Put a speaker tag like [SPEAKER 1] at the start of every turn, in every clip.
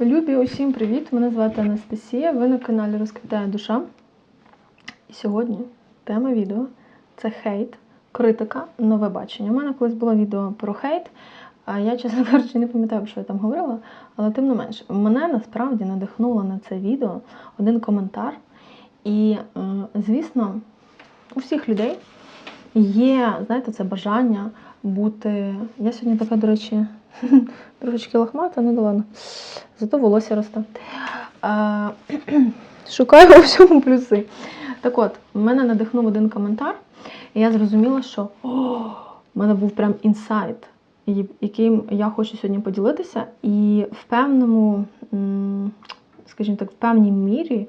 [SPEAKER 1] Любі, усім привіт! Мене звати Анастасія. Ви на каналі Розквітає душа. І сьогодні тема відео це хейт, критика, нове бачення. У мене колись було відео про хейт. А я, чесно кажучи, не пам'ятаю, що я там говорила, але тим не менш, мене насправді надихнуло на це відео один коментар. І, звісно, у всіх людей є, знаєте, це бажання бути. Я сьогодні така, до речі, трошечки лохмата, ну да ладно. Зато волосся росте. А, шукаю у всьому плюси. Так от, мене надихнув один коментар, і я зрозуміла, що о, в мене був прям інсайт, яким я хочу сьогодні поділитися. І в певному, скажімо так, в певній мірі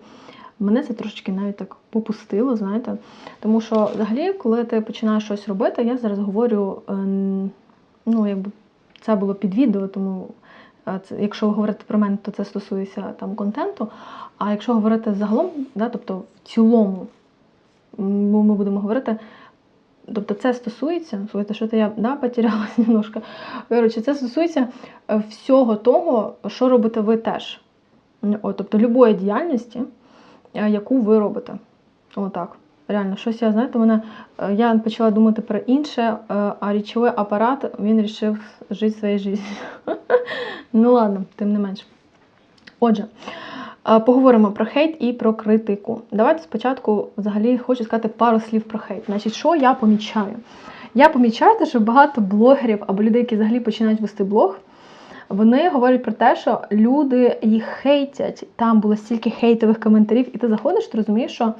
[SPEAKER 1] мене це трошечки навіть так попустило, знаєте. Тому що взагалі, коли ти починаєш щось робити, я зараз говорю, ем, ну, якби це було під відео, тому е, це, якщо говорити про мене, то це стосується там контенту. А якщо говорити загалом, да, тобто в цілому, ми будемо говорити. Тобто це стосується, слухайте, що то я да, потерялась немножко. Коротше, це стосується е, всього того, що робите ви теж. О, тобто любої діяльності, е, яку ви робите. Отак. Реально, щось я, знаєте, мене, е, я почала думати про інше, е, а річовий апарат він вирішив жити своєю життю. ну ладно, тим не менш. Отже, е, поговоримо про хейт і про критику. Давайте спочатку взагалі хочу сказати пару слів про хейт. Значить, що я помічаю? Я помічаю, що багато блогерів або людей, які взагалі починають вести блог, вони говорять про те, що люди їх хейтять. Там було стільки хейтових коментарів, і ти заходиш, ти розумієш, що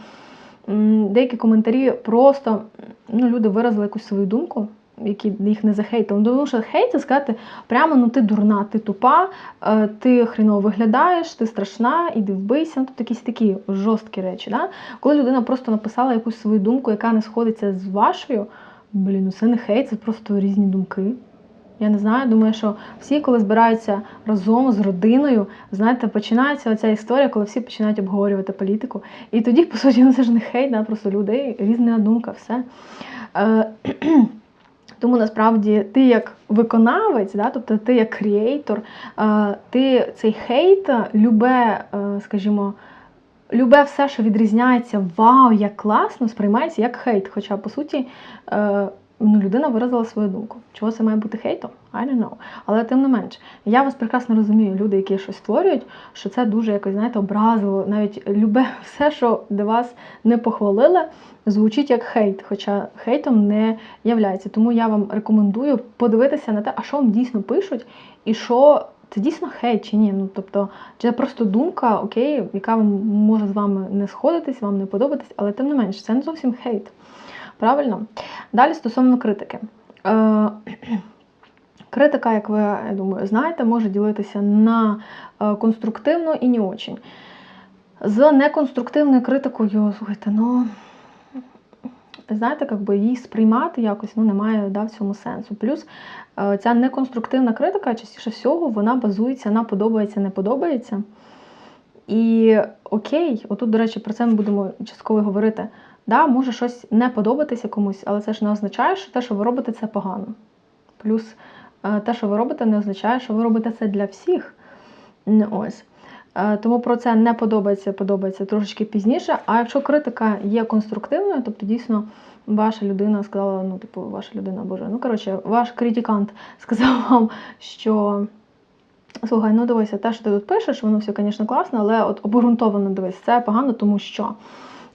[SPEAKER 1] деякі коментарі просто ну, люди виразили якусь свою думку, які їх не захейтили. Ну, Тому що хейт це сказати прямо ну ти дурна, ти тупа, е, ти хріново виглядаєш, ти страшна, іди вбийся. Ну, тобто якісь такі жорсткі речі. Да? Коли людина просто написала якусь свою думку, яка не сходиться з вашою, блін, ну це не хейт, це просто різні думки. Я не знаю, думаю, що всі, коли збираються разом з родиною, знаєте, починається оця історія, коли всі починають обговорювати політику. І тоді, по суті, ну це ж не хейт, да, просто людей, різна думка, все. Е, тому насправді ти як виконавець, да, тобто ти як креатор, е, ти цей хейт, любе, е, скажімо, любе все, що відрізняється, вау, як класно, сприймається як хейт. Хоча, по суті, ну, людина виразила свою думку. Чого це має бути хейтом? I don't know. Але тим не менш, я вас прекрасно розумію, люди, які щось створюють, що це дуже якось, знаєте, образливо. Навіть любе все, що до вас не похвалили, звучить як хейт, хоча хейтом не являється. Тому я вам рекомендую подивитися на те, а що вам дійсно пишуть, і що це дійсно хейт чи ні. Ну тобто, чи це просто думка, окей, яка вам може з вами не сходитись, вам не подобатись, але тим не менш, це не зовсім хейт. Правильно? Далі стосовно критики. Е, Критика, як ви, я думаю, знаєте, може ділитися на е, конструктивну і не очень. З неконструктивною критикою, слухайте, ну знаєте, як би її сприймати якось ну, немає да, в цьому сенсу. Плюс е, ця неконструктивна критика, частіше всього, вона базується на подобається, не подобається. І окей, отут, до речі, про це ми будемо частково говорити. Да, може щось не подобатися комусь, але це ж не означає, що те, що ви робите, це погано. Плюс е, те, що ви робите, не означає, що ви робите це для всіх. Ось. Е, Тому про це не подобається, подобається трошечки пізніше. А якщо критика є конструктивною, тобто дійсно ваша людина сказала, ну, типу, ваша людина, боже, ну коротше, ваш критикант сказав вам, що. Слухай, ну дивися, те, що ти тут пишеш, воно все, звісно, класно, але от обґрунтовано дивись, це погано, тому що.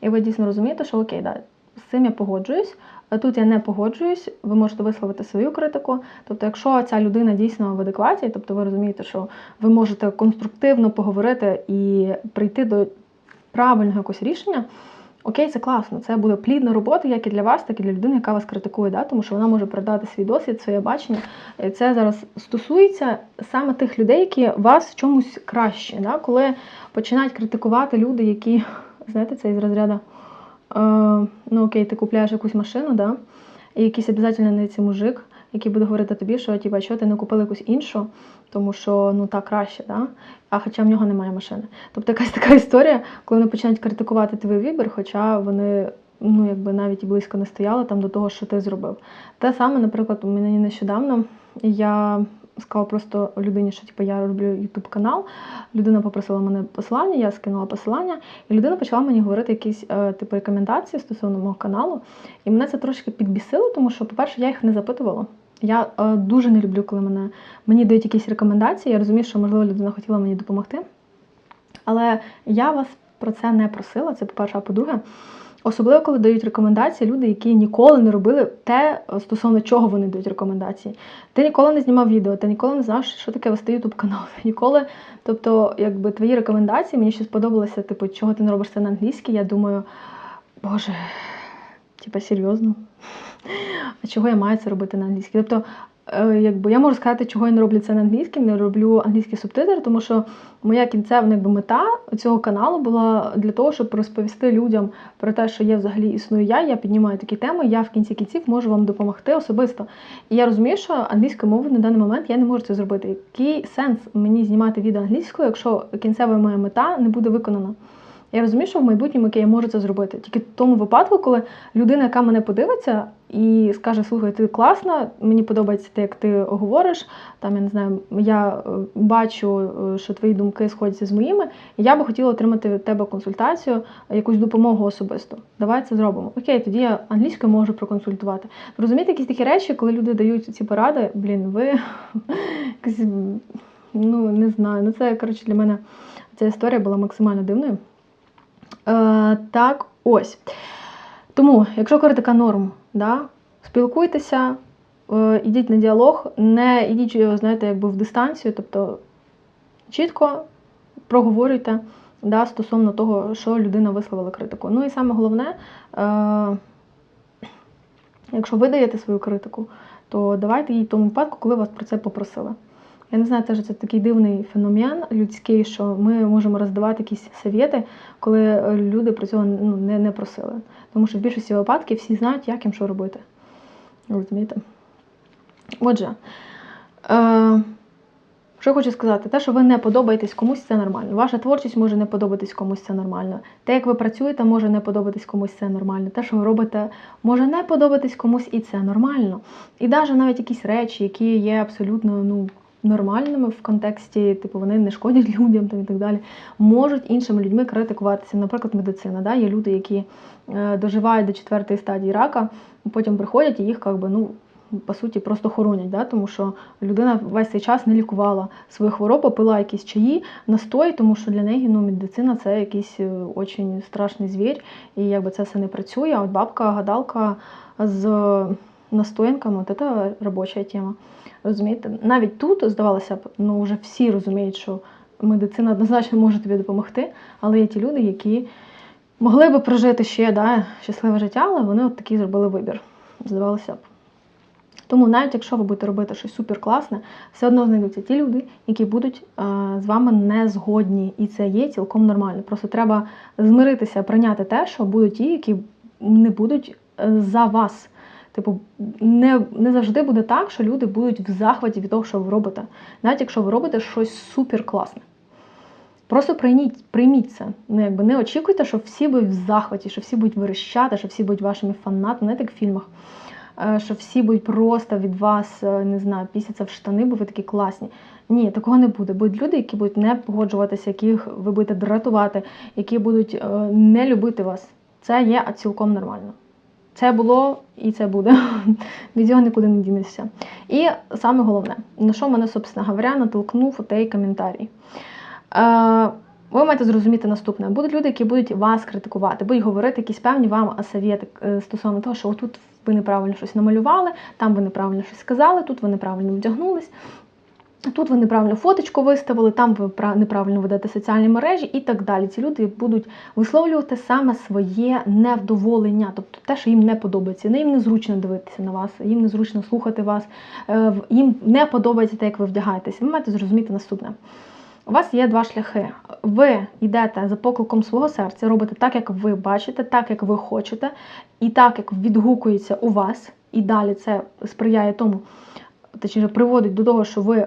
[SPEAKER 1] І ви дійсно розумієте, що окей, да, з цим я погоджуюсь, тут я не погоджуюсь, ви можете висловити свою критику. Тобто, якщо ця людина дійсно в адекваті, тобто ви розумієте, що ви можете конструктивно поговорити і прийти до правильного якогось рішення. Окей, це класно. Це буде плідна робота, як і для вас, так і для людини, яка вас критикує, да? тому що вона може передати свій досвід, своє бачення. І це зараз стосується саме тих людей, які вас чомусь краще. Да? Коли починають критикувати люди, які, знаєте, це із розряду, е, ну окей, ти купляєш якусь машину, да? і якийсь обов'язково цей мужик, який буде говорити тобі, що типа, що ти не купила якусь іншу, тому що ну так краще, да? а хоча в нього немає машини. Тобто якась така історія, коли вони починають критикувати твій вибір, хоча вони ну, якби навіть і близько не стояли там до того, що ти зробив. Те саме, наприклад, у мене нещодавно я сказала просто людині, що типу, я роблю YouTube канал. Людина попросила мене посилання, я скинула посилання, і людина почала мені говорити якісь е, типу рекомендації стосовно мого каналу. І мене це трошки підбісило, тому що, по-перше, я їх не запитувала. Я е, дуже не люблю, коли мене мені дають якісь рекомендації. Я розумію, що можливо людина хотіла мені допомогти. Але я вас про це не просила. Це по-перше, а по-друге. Особливо, коли дають рекомендації люди, які ніколи не робили те, стосовно чого вони дають рекомендації. Ти ніколи не знімав відео, ти ніколи не знав, що таке вести ютуб канал. Ніколи, тобто, якби твої рекомендації, мені ще сподобалося, типу, чого ти не робиш це на англійській. Я думаю, боже, типа серйозно. А чого я маю це робити на англійській? Тобто, е, якби я можу сказати, чого я не роблю це на англійській, не роблю англійський субтитр, тому що моя кінцева якби, мета цього каналу була для того, щоб розповісти людям про те, що є взагалі існую я. Я піднімаю такі теми, я в кінці кінців можу вам допомогти особисто. І я розумію, що англійською мовою на даний момент я не можу це зробити. Який сенс мені знімати відео англійською, якщо кінцева моя мета не буде виконана? Я розумію, що в майбутньому я можу це зробити. Тільки в тому випадку, коли людина, яка мене подивиться і скаже, слухай, ти класна, мені подобається те, як ти говориш. Там я не знаю, я е, бачу, е, що твої думки сходяться з моїми, і я би хотіла отримати від тебе консультацію, якусь допомогу особисто. Давай це зробимо. Окей, тоді я англійською можу проконсультувати. Розумієте, якісь такі речі, коли люди дають ці поради, блін, ви ну не знаю. Ну це коротше для мене ця історія була максимально дивною. Е, Так, ось. Тому, якщо критика норм, да, спілкуйтеся, е, ідіть на діалог, не ідіть, знаєте, якби в дистанцію, тобто чітко проговорюйте да, стосовно того, що людина висловила критику. Ну і саме головне, е, якщо ви даєте свою критику, то давайте їй в тому випадку, коли вас про це попросили. Я не знаю, теж це такий дивний феномен людський, що ми можемо роздавати якісь совєти, коли е, люди про цього ну, не не просили. Тому що в більшості випадків всі знають, як їм що робити. Розумієте? Отже, е, що я хочу сказати, те, що ви не подобаєтесь комусь, це нормально. Ваша творчість може не подобатись комусь, це нормально. Те, як ви працюєте, може не подобатись комусь, це нормально. Те, що ви робите, може не подобатись комусь, і це нормально. І навіть навіть якісь речі, які є абсолютно, ну нормальними в контексті, типу вони не шкодять людям там і так далі, можуть іншими людьми критикуватися. Наприклад, медицина. Да? Є люди, які е, доживають до четвертої стадії рака, потім приходять і їх якби, ну. По суті, просто хоронять, да? тому що людина весь цей час не лікувала свою хворобу, пила якісь чаї, настой, тому що для неї ну, медицина це якийсь дуже страшний звір, і якби це все не працює. А от бабка, гадалка з настоянками, от це робоча тема. Розумієте? Навіть тут, здавалося б, ну вже всі розуміють, що медицина однозначно може тобі допомогти, але є ті люди, які могли би прожити ще да, щасливе життя, але вони от такий зробили вибір. Здавалося б. Тому навіть якщо ви будете робити щось суперкласне, все одно знайдуться ті люди, які будуть а, з вами не згодні. І це є цілком нормально. Просто треба змиритися, прийняти те, що будуть ті, які не будуть е, за вас. Типу, не не завжди буде так, що люди будуть в захваті від того, що ви робите, навіть якщо ви робите щось супер класне. Просто прийміть прийміть це. Ну, якби Не очікуйте, що всі будуть в захваті, що всі будуть верещати, що всі будуть вашими фанатами, не як в фільмах, е, що всі будуть просто від вас, е, не знаю, пісяться в штани, бо ви такі класні. Ні, такого не буде. Будуть люди, які будуть не погоджуватися, яких ви будете дратувати, які будуть е, не любити вас. Це є цілком нормально. Це було і це буде. Від цього нікуди не дінешся. І саме головне, на що мене, собственно говоря, натолкнув той коментарій. Е, ви маєте зрозуміти наступне: будуть люди, які будуть вас критикувати, будуть говорити якісь певні вам совєти е, стосовно того, що отут ви неправильно щось намалювали, там ви неправильно щось сказали, тут ви неправильно вдягнулись. Тут ви неправильно фоточку виставили, там ви неправильно ведете соціальні мережі і так далі. Ці люди будуть висловлювати саме своє невдоволення, тобто те, що їм не подобається. Їм незручно дивитися на вас, їм незручно слухати вас, е, їм не подобається те, як ви вдягаєтеся. Ви маєте зрозуміти наступне. У вас є два шляхи. Ви йдете за покликом свого серця, робите так, як ви бачите, так, як ви хочете, і так, як відгукується у вас, і далі це сприяє тому, точніше приводить до того, що ви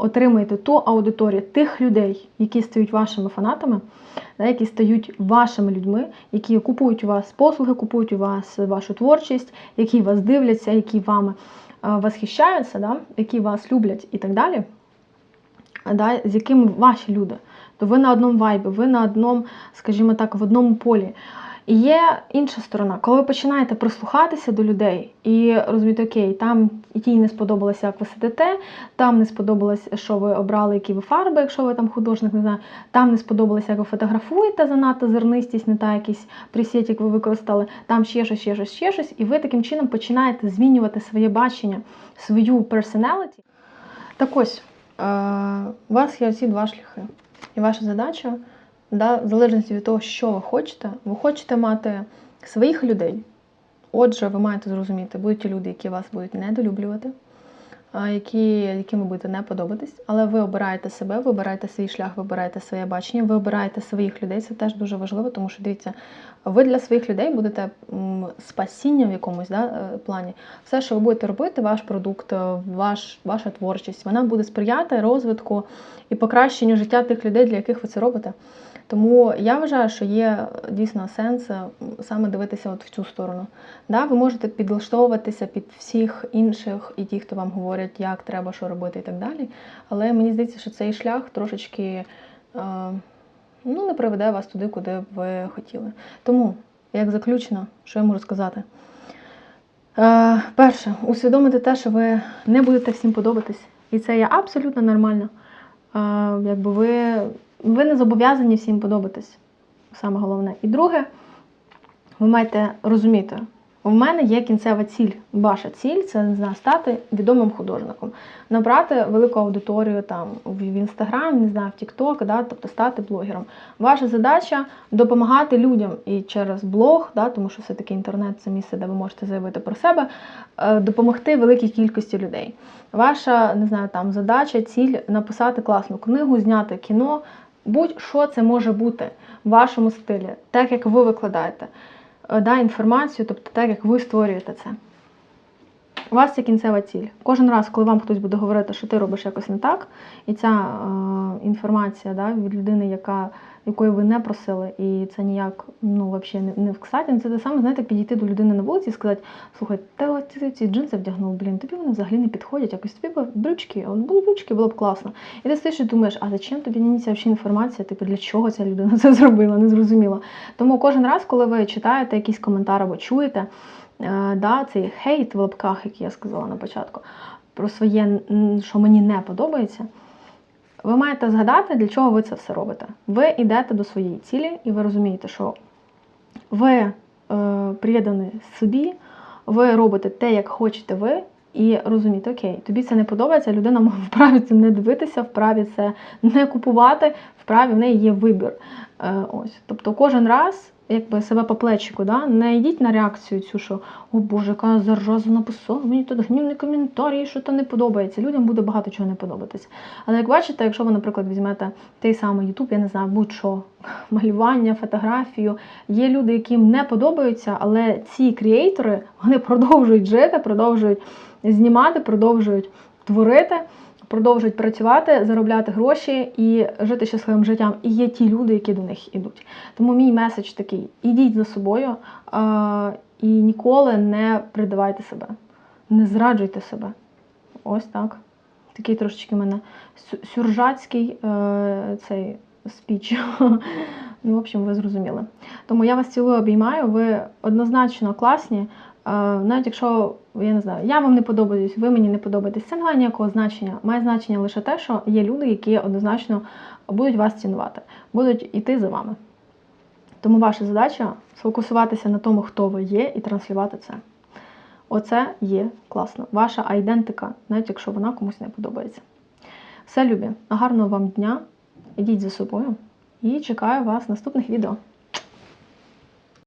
[SPEAKER 1] отримаєте ту аудиторію тих людей, які стають вашими фанатами, які стають вашими людьми, які купують у вас послуги, купують у вас вашу творчість, які вас дивляться, які вами восхищаються, да, які вас люблять і так далі, да, з якими ваші люди, то ви на одному вайбі, ви на одному, скажімо так, в одному полі. І є інша сторона, коли ви починаєте прислухатися до людей і розумієте, окей, там їй не сподобалося, як ви сидите, там не сподобалось, що ви обрали, які ви фарби, якщо ви там художник, не знаю, там не сподобалося, як ви фотографуєте, занадто зернистість, не та якийсь присід, як ви використали, там ще щось, ще щось, ще щось, і ви таким чином починаєте змінювати своє бачення, свою personality. Так ось, е, у вас є ці два шляхи. І ваша задача да, в залежності від того, що ви хочете, ви хочете мати своїх людей. Отже, ви маєте зрозуміти, будуть ті люди, які вас будуть недолюблювати, які, яким ви будете не подобатись, але ви обираєте себе, ви обираєте свій шлях, ви обираєте своє бачення, ви обираєте своїх людей. Це теж дуже важливо, тому що дивіться, ви для своїх людей будете спасінням в якомусь да, е, плані. Все, що ви будете робити, ваш продукт, е, ваш, ваша творчість, вона буде сприяти розвитку і покращенню життя тих людей, для яких ви це робите. Тому я вважаю, що є дійсно сенс е, саме дивитися от в цю сторону. Да, ви можете підлаштовуватися під всіх інших і ті, хто вам говорять, як треба, що робити і так далі. Але мені здається, що цей шлях трошечки е, ну, не приведе вас туди, куди б ви хотіли. Тому, як заключно, що я можу сказати? Е, перше, усвідомити те, що ви не будете всім подобатись, і це є абсолютно нормально. Е, якби ви, ви не зобов'язані всім подобатись, саме головне. І друге, ви маєте розуміти, у мене є кінцева ціль. Ваша ціль це не знаю, стати відомим художником, набрати велику аудиторію там в інстаграм, не знаю, в Тікток, да, тобто стати блогером. Ваша задача допомагати людям і через блог, да, тому що все-таки інтернет це місце, де ви можете заявити про себе, е, допомогти великій кількості людей. Ваша не знаю, там задача, ціль написати класну книгу, зняти кіно. Будь-що це може бути в вашому стилі, так як ви викладаєте е, да, інформацію, тобто так, як ви створюєте це. У вас є кінцева ціль. Кожен раз, коли вам хтось буде говорити, що ти робиш якось не так, і ця е, інформація да, від людини, яка, якої ви не просили, і це ніяк ну, вообще не, не в кстати, це те саме, знаєте, підійти до людини на вулиці і сказати, слухай, ти от ці джинси вдягнув, блін, тобі вони взагалі не підходять, якось тобі б брючки, от були брючки, було б класно. І ти стоїш і думаєш, а зачем тобі мені ця взагалі інформація, типу, для чого ця людина це зробила, не зрозуміло. Тому кожен раз, коли ви читаєте якийсь коментар або чуєте, да, цей хейт в лапках, який я сказала на початку, про своє, що мені не подобається, ви маєте згадати, для чого ви це все робите. Ви йдете до своєї цілі, і ви розумієте, що ви е, приєднані собі, ви робите те, як хочете ви, і розумієте, окей, тобі це не подобається, людина вправі це не дивитися, вправі це не купувати, вправі в неї є вибір. Е, ось. Тобто кожен раз якби себе по плечику, да? не йдіть на реакцію цю, що о Боже, яка зараза написала, мені тут гнівний коментарі, що то не подобається. Людям буде багато чого не подобатися. Але як бачите, якщо ви, наприклад, візьмете той самий Ютуб, я не знаю, будь-що, малювання, фотографію, є люди, яким не подобаються, але ці креатори вони продовжують жити, продовжують знімати, продовжують творити продовжують працювати, заробляти гроші і жити щасливим життям. І є ті люди, які до них ідуть. Тому мій меседж такий: ідіть за собою а, і ніколи не придавайте себе, не зраджуйте себе. Ось так. Такий трошечки в мене сюржацький е, цей спіч. Ну, в общем, ви зрозуміли. Тому я вас цілую обіймаю, ви однозначно класні. Навіть якщо я не знаю, я вам не подобаюсь, ви мені не подобаєтесь, це не має ніякого значення. Має значення лише те, що є люди, які однозначно будуть вас цінувати, будуть йти за вами. Тому ваша задача сфокусуватися на тому, хто ви є, і транслювати це. Оце є класно. Ваша айдентика, навіть якщо вона комусь не подобається. Все, любі, гарного вам дня, ідіть за собою і чекаю вас в наступних відео.